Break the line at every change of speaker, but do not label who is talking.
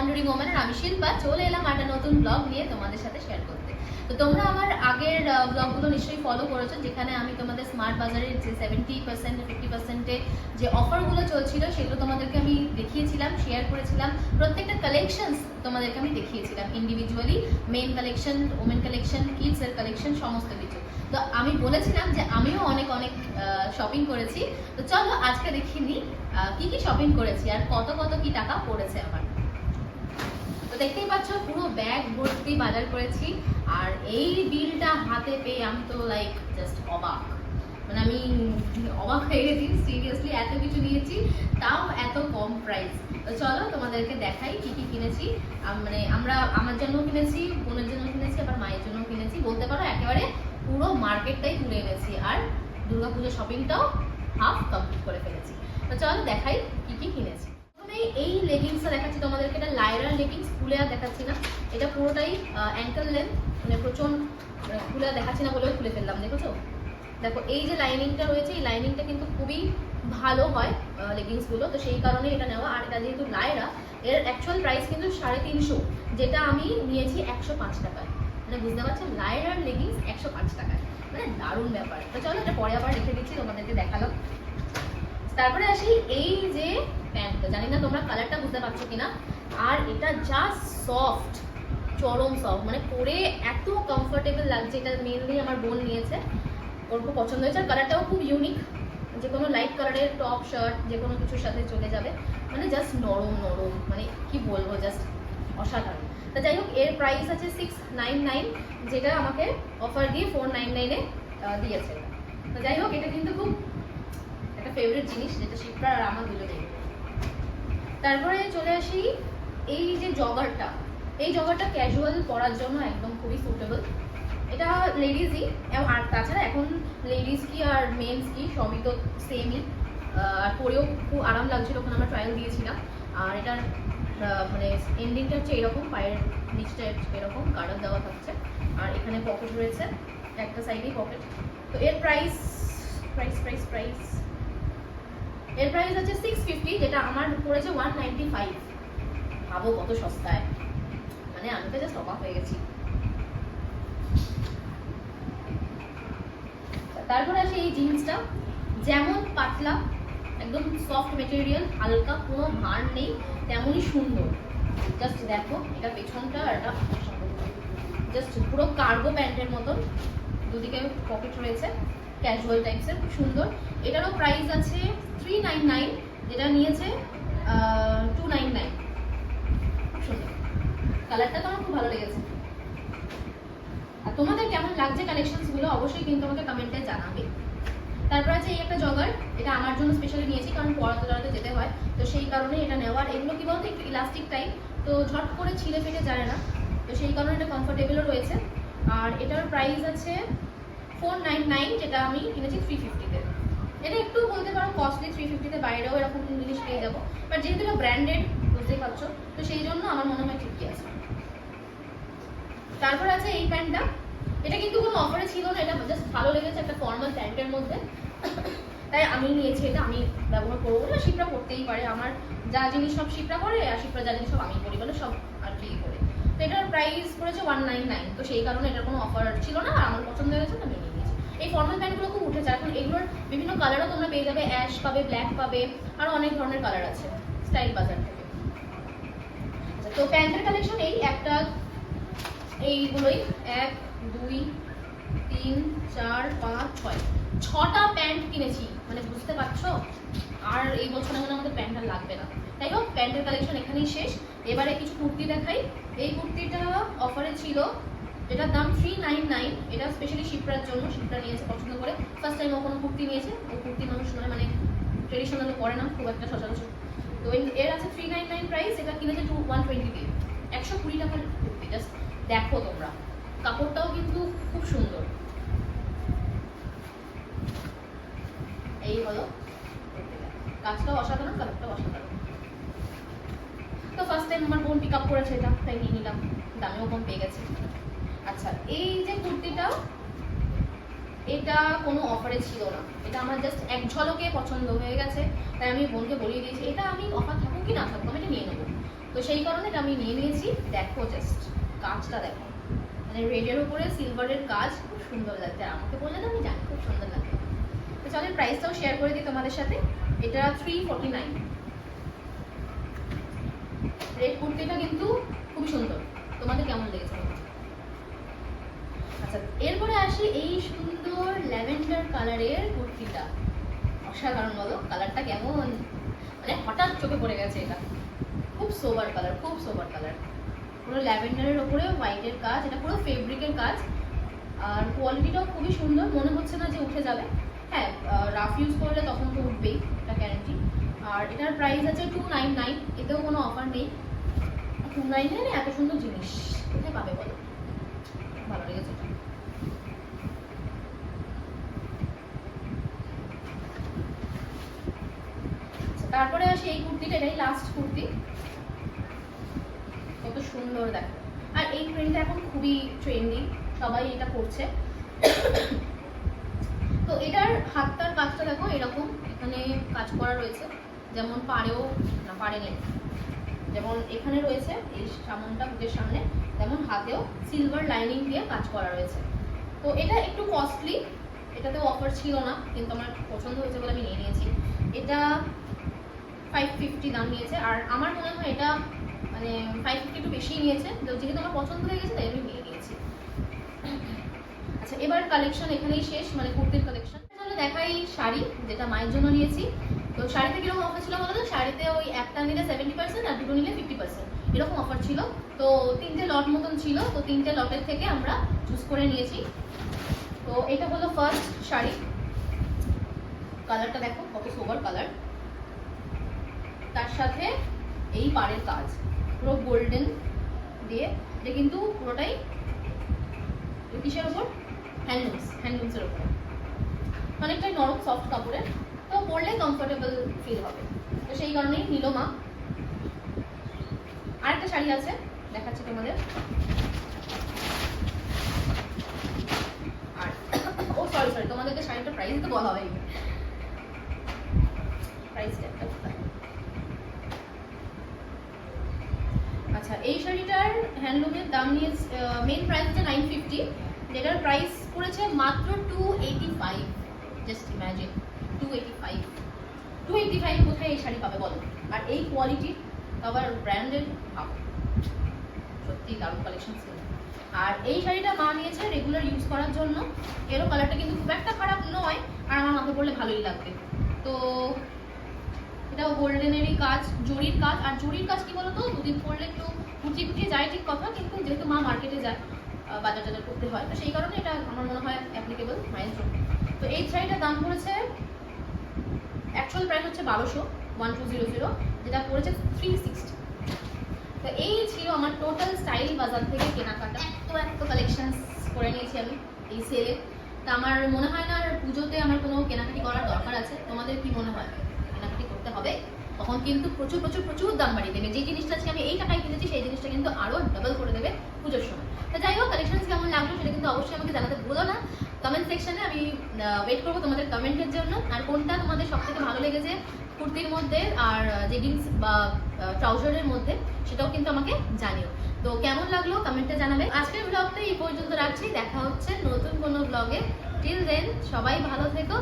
Wandering woman are আমি শিল্পা। চলে এলাম একটা নতুন ব্লগ নিয়ে তোমাদের সাথে শেয়ার করতে। তো তোমরা আমার আগের ব্লগগুলো নিশ্চয়ই ফলো করেছ, যেখানে আমি তোমাদের স্মার্ট বাজারের যে সেভেন্টি পার্সেন্ট ফিফটি পার্সেন্টে যে অফারগুলো চলছিল, সেগুলো তোমাদেরকে আমি দেখিয়েছিলাম শেয়ার করেছিলাম। প্রত্যেকটা কালেকশনস তোমাদেরকে আমি দেখিয়েছিলাম individually men collection women collection কিডসের collection সমস্ত কিছু। তো আমি বলেছিলাম যে আমিও অনেক অনেক শপিং করেছি। তো চলো আজকে দেখিনি কি কি শপিং করেছি আর কত কত কি টাকা পড়েছে আমার। দেখতেই পাচ্ছ, পুরো ব্যাগ ভর্তি বাজার করেছি। আর এই বিলটা হাতে পেয়ে আমি তো লাইক জাস্ট অবাক। মানে আমি অবাক হয়ে গেছি সিরিয়াসলি এত কিছু নিয়েছি, তাও এত কম প্রাইস তো চলো তোমাদেরকে দেখাই কি কি কিনেছি। মানে আমরা আমার জন্য কিনেছি, বোনের জন্য কিনেছি, আবার মায়ের জন্য কিনেছি। বলতে পারো একেবারে পুরো মার্কেটটাই তুলে এনেছি। আর দুর্গাপুজো শপিংটাও হাফ কমপ্লিট করে ফেলেছি। তো চলো দেখাই কি কি কিনেছি। এই লেগিংসটা দেখাচ্ছি তোমাদেরকে, এটা লেগিংস খুলে আর দেখাচ্ছি না। এটা পুরোটাই অ্যাঙ্কেল লেন্থ মানে প্রচণ্ড মানে খুলে আর দেখাচ্ছি না বলেও খুলে ফেললাম, দেখেছ? দেখো, এই যে লাইনিংটা রয়েছে, এই লাইনিংটা কিন্তু খুবই ভালো হয় লেগিংসগুলো তো সেই কারণে এটা নেওয়া। আর এটা যেহেতু লাইরা এর অ্যাকচুয়াল প্রাইস কিন্তু সাড়ে তিনশো, যেটা আমি নিয়েছি একশো পাঁচ টাকায়। মানে বুঝতে পারছেন লাইরার লেগিংস একশো পাঁচ টাকায়। মানে দারুণ ব্যাপার। তো চলো, এটা পরে আবার রেখে দিচ্ছি, তোমাদেরকে দেখালাম। তারপরে আসি এই যে প্যান্টটা। জানি না তোমরা কালারটা বুঝতে পারছ কিনা। আর এটা জাস্ট সফট চরম সফট মানে পরে এত কমফোর্টেবল লাগছে, এটা মেনলি আমার বোন নিয়েছে। ওর খুব পছন্দ হয়েছে, আর কালারটাও খুব ইউনিক যে কোনো লাইট কালারের টপ শার্ট যে কোনো কিছুর সাথে চলে যাবে। মানে জাস্ট নরম নরম মানে কি বলব জাস্ট অসাধারণ। তা যাই হোক, এর প্রাইস আছে সিক্স নাইন নাইন যেটা আমাকে অফার দিয়ে ফোর নাইন নাইনে দিয়েছে। তো যাই হোক, এটা কিন্তু খুব একটা ফেভারিট জিনিস যেটা শিপ্রা আর আমার দুজনেই তারপরে চলে আসি এই যে জগারটা। এই জগারটা ক্যাজুয়াল পরার জন্য একদম খুবই সুটেবল এটা লেডিজই আর তাছাড়া এখন লেডিস কি আর মেন্স কি সবই তো সেমই আর পরেও খুব আরাম লাগছিল, ওখানে আমরা ট্রায়াল দিয়েছিলাম। আর এটার মানে এন্ডিংটা হচ্ছে এরকম, পায়ের নিচটা এরকম কার্ডার দেওয়া থাকছে। আর এখানে পকেট রয়েছে, একটা সাইডেই পকেট তো এর প্রাইস প্রাইস প্রাইস প্রাইস এর প্রাইস আছে সিক্স ফিফটি যেটা আমার পড়েছে ওয়ান নাইনটি ফাইভ ভাবো কত সস্তায়। মানে আমি তো জাস্ট অবাক হয়ে গেছি। তারপরে আসে এই জিন্সটা। যেমন পাতলা, একদম সফট মেটেরিয়াল হালকা, কোনো ভার নেই, তেমনই সুন্দর। জাস্ট দেখো, এটা পেছনটা আর এটা জাস্ট পুরো কার্গো প্যান্টের মতন। দুদিকে পকেট রয়েছে। ক্যাজুয়াল টাইপসের খুব সুন্দর। এটারও প্রাইস আছে থ্রি নাইন নাইন যেটা নিয়েছে টু নাইন নাইন সুন্দর। কালারটা তো আমার খুব ভালো লেগেছে। আর তোমাদের কেমন লাগছে কালেকশনসগুলো, অবশ্যই কিন্তু আমাকে কমেন্টে জানাবে। তারপর আছে এই একটা জগার এটা আমার জন্য স্পেশালি নিয়েছি, কারণ পড়াতে টড়াতে যেতে হয়। তো সেই কারণে এটা নেওয়ার, এগুলো কি বলতো, একটু ইলাস্টিক টাইপ তো ঝট করে ছিঁড়ে ফেটে যায় না। তো সেই কারণে এটা কমফোর্টেবলও রয়েছে। আর এটার প্রাইস আছে ফোর নাইন নাইন যেটা আমি কিনেছি থ্রি ফিফটিতে এটা একটু বলতে পারো কস্টলি থ্রি ফিফটিতে বাইরেও এরকম জিনিস পেয়ে যাব। বাট যেহেতু এটা ব্র্যান্ডেড বুঝতেই পারছ, তো সেই জন্য আমার মনে হয় ঠিকই আছে। তারপর আছে এই প্যান্টটা। এটা কিন্তু কোনো অফারে ছিল না, এটা জাস্ট ভালো লেগেছে একটা ফর্মাল প্যান্টের মধ্যে। তাই আমি নিয়েছি এটা, আমি ব্যবহার করব না, শিপরা করতেই পারে। আমার যা জিনিস সব শিপরা করে, আর শিপরা যা জিনিস সব আমি করি বলে সব আর কি করে তো এটার প্রাইস পড়েছে ওয়ান নাইন নাইন তো সেই কারণে এটার কোনো অফার ছিল না, আর আমার পছন্দ হয়েছে, তো আমি এই ফর্মাল প্যান্টগুলো খুব উঠেছে। এখন এগুলোর বিভিন্ন কালারও তোমরা পেয়ে যাবে। অ্যাশ পাবে ব্ল্যাক পাবে আরও অনেক ধরনের কালার আছে স্টাইল বাজার থেকে। আচ্ছা, তো প্যান্টের কালেকশন এই একটা এইগুলোই। এক দুই তিন চার পাঁচ ছয়। ছটা প্যান্ট কিনেছি মানে বুঝতে পারছ? আর এই বছর মনে আমাদের প্যান্ট আর লাগবে না। তাই হোক প্যান্টের কালেকশন এখানেই শেষ। এবারে কিছু কুর্তি দেখাই। এই কুর্তিটা অফারে ছিল যেটার দাম থ্রি নাইন নাইন এটা স্পেশালি শিপ্রার জন্য শিপ্রা নিয়েছে পছন্দ করে। ফার্স্ট টাইম ও কোনো কুর্তি নিয়েছে, ও কুর্তি মানুষ নয় মানে ট্রেডিশনাল পরে না, খুব একটা সচরাচর। তো এর- আছে থ্রি নাইন নাইন প্রাইস এটা কিনেছে টু ওয়ান টোয়েন্টি দিয়ে একশো কুড়ি টাকার কুর্তি জাস্ট দেখো তোমরা। কাপড়টাও কিন্তু খুব সুন্দর। এই হলো কাজটাও অসাধারণ কালারটাও অসাধারণ। তো ফার্স্ট টাইম আমার বোন পিক আপ করেছে এটা, তাই নিয়ে নিলাম। দামেও কম পেয়ে গেছে। আচ্ছা এই যে কুর্তিটা এটা কোনো অফারে ছিল না। এটা আমার জাস্ট এক ঝলকে পছন্দ হয়ে গেছে, তাই আমি বোনকে বলিয়ে দিয়েছি, এটা আমি অফার থাকুক কি না থাকুক, আমি এটা নিয়ে নেব। তো সেই কারণে এটা আমি নিয়ে নিয়েছি। দেখো জাস্ট কাজটা দেখো। মানে রেডের উপরে সিলভারের কাজ খুব সুন্দর লাগছে। আর আমাকে বললে তো আমি জানি, খুব সুন্দর লাগে তো চলো প্রাইসটাও শেয়ার করে দিই তোমাদের সাথে। এটা থ্রি ফোর্টি নাইন রেড কুর্তিটা কিন্তু খুব সুন্দর। তোমাদের কেমন লেগেছে? আচ্ছা এরপরে আসি এই সুন্দর ল্যাভেন্ডার কালারের কুর্তিটা। অসাধারণ বলো, কালারটা কেমন? মানে হঠাৎ চোখে পড়ে গেছে এটা। খুব সোবার কালার খুব সোবার কালার পুরো ল্যাভেন্ডারের ওপরে হোয়াইটের কাজ, এটা পুরো ফেব্রিকের কাজ। আর কোয়ালিটিটাও খুবই সুন্দর, মনে হচ্ছে না যে উঠে যাবে। হ্যাঁ রাফ ইউজ করলে তখন তো উঠবেই, এটা গ্যারান্টি আর এটার প্রাইস আছে টু নাইন নাইন এতেও কোনো অফার নেই। টু নাইন নাইনে এত সুন্দর জিনিস কোথায় পাবে বলো? ভালো লেগেছে। এই কুর্তিটা, এটাই লাস্ট কুর্তি। কত সুন্দর দেখো। আর এই প্রিন্টটা এখন খুবই ট্রেন্ডিং সবাই এটা করছে। তো এটার হাতটার কাজটা দেখো, এরকম এখানে কাজ করা রয়েছে। যেমন পাড়েও, না, পাড়ে নেই। যেমন এখানে রয়েছে, এই সামনটা বুকের সামনে। তেমন হাতেও সিলভার লাইনিং দিয়ে কাজ করা রয়েছে। তো এটা একটু কস্টলি এটাতেও অফার ছিল না, কিন্তু আমার পছন্দ হয়েছে বলে আমি নিয়ে নিয়েছি। এটা ফাইভ ফিফটি দাম নিয়েছে। আর আমার মনে হয় এটা মানে ফাইভ ফিফটি একটু বেশি নিয়েছে। তো যেহেতু আমার পছন্দ হয়ে গেছে, তাই আমি নিয়ে নিয়েছি। আচ্ছা এবার কালেকশন এখানেই শেষ মানে কুর্তির কালেকশন তাহলে দেখাই শাড়ি, যেটা মায়ের জন্য নিয়েছি। তো শাড়িতে কীরকম অফার ছিল বলো তো? শাড়িতে ওই একটা নিলে সেভেন্টি পার্সেন্ট আর দুটো নিলে ফিফটি পার্সেন্ট এরকম অফার ছিল। তো তিনটে লট মতন ছিল। তো তিনটে লটের থেকে আমরা চুজ করে নিয়েছি। তো এটা হলো ফার্স্ট শাড়ি। কালারটা দেখো, কত সোবার কালার তার সাথে এই পাড়ের কাজ। পুরো গোল্ডেন দিয়ে। এটা কিন্তু পুরোটাই কিসের ওপর হ্যান্ডলুমস হ্যান্ডলুমসের ওপর। অনেকটাই নরম সফট কাপড়ের। তো পরলে কমফোর্টেবল ফিল হবে। তো সেই কারণেই নিল মা। আরেকটা শাড়ি আছে, দেখাচ্ছি তোমাদের। আর, ও সরি সরি তোমাদেরকে শাড়িটার প্রাইস তো বলা হয়নি। প্রাইসটা একটা কোথায়? আচ্ছা এই শাড়িটার হ্যান্ডলুমের দাম নিয়ে মেন প্রাইস হচ্ছে নাইন ফিফটি যেটার প্রাইস পড়েছে মাত্র two eighty five just imagine two eighty five two eighty five কোথায় এই শাড়ি পাবে বলো? আর এই কোয়ালিটি আবার ব্র্যান্ডেড সত্যি দারুণ কালেকশন ছিল। আর এই শাড়িটা মা নিয়েছে রেগুলার ইউজ করার জন্য। এরও কালারটা কিন্তু খুব একটা খারাপ নয়, আর আমার মাথায় পড়লে ভালোই লাগবে। তো এটাও গোল্ডেনেরই কাজ, জরির কাজ। আর জরির কাজ কি বলতো? দুদিন পরলে একটু কুচিয়ে কুচিয়ে যায় ঠিক কথা, কিন্তু যেহেতু মা মার্কেটে যায় বাজার টাজার করতে হয়, তো সেই কারণে এটা আমার মনে হয় অ্যাপ্লিকেবল মায়ের জন্য তো এই শাড়িটার দাম পড়েছে অ্যাকচুয়াল প্রাইস হচ্ছে বারোশো ওয়ান টু জিরো জিরো যেটা পড়েছে থ্রি সিক্সটি তো এই ছিল আমার টোটাল স্টাইল বাজার থেকে কেনাকাটা। এত এত কালেকশন করে নিয়েছি আমি এই সেলে তা আমার মনে হয় না আর পুজোতে আমার কোনো কেনাকাটি করার দরকার আছে। তোমাদের কি মনে হয়? করতে হবে, তখন কিন্তু প্রচুর প্রচুর প্রচুর দাম বাড়িয়ে দেবে। যে জিনিসটা আজকে আমি এই টাকায় কিনেছি, সেই জিনিসটা কিন্তু আরও ডাবল করে দেবে পুজোর সময়। তো যাই হোক কালেকশন কেমন লাগল সেটা কিন্তু অবশ্যই আমাকে জানাতে ভুলো না। কমেন্ট সেকশনে আমি ওয়েট করব তোমাদের কমেন্টের জন্য। আর কোনটা তোমাদের সব থেকে ভালো লেগেছে কুর্তির মধ্যে আর জেগিংস বা ট্রাউজারের মধ্যে, সেটাও কিন্তু আমাকে জানিও। তো কেমন লাগল কমেন্টে জানাবে। আজকের ব্লগটা এই পর্যন্ত রাখছি। দেখা হচ্ছে নতুন কোনো ব্লগে টিল দেন সবাই ভালো থেকো।